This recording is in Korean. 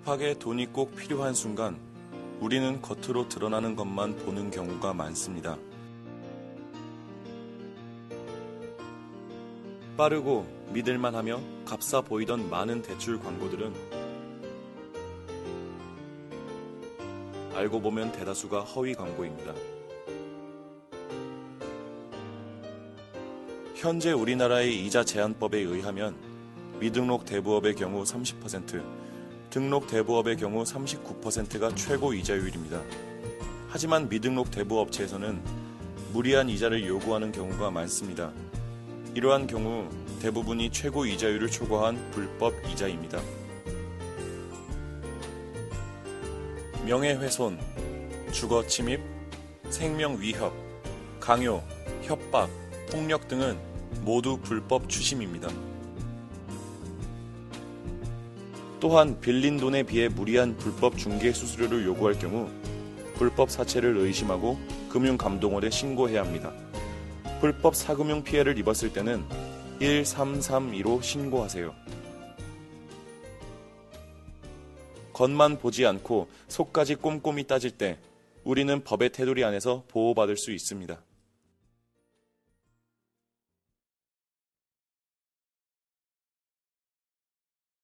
급하게 돈이 꼭 필요한 순간 우리는 겉으로 드러나는 것만 보는 경우가 많습니다. 빠르고 믿을만하며 값싸 보이던 많은 대출 광고들은 알고 보면 대다수가 허위 광고입니다. 현재 우리나라의 이자 제한법에 의하면 미등록 대부업의 경우 30%, 등록 대부업의 경우 39%가 최고 이자율입니다. 하지만 미등록 대부업체에서는 무리한 이자를 요구하는 경우가 많습니다. 이러한 경우 대부분이 최고 이자율을 초과한 불법 이자입니다. 명예훼손, 주거 침입, 생명 위협, 강요, 협박, 폭력 등은 모두 불법 추심입니다. 또한 빌린 돈에 비해 무리한 불법 중개 수수료를 요구할 경우 불법 사채를 의심하고 금융감독원에 신고해야 합니다. 불법 사금융 피해를 입었을 때는 1332로 신고하세요. 겉만 보지 않고 속까지 꼼꼼히 따질 때 우리는 법의 테두리 안에서 보호받을 수 있습니다.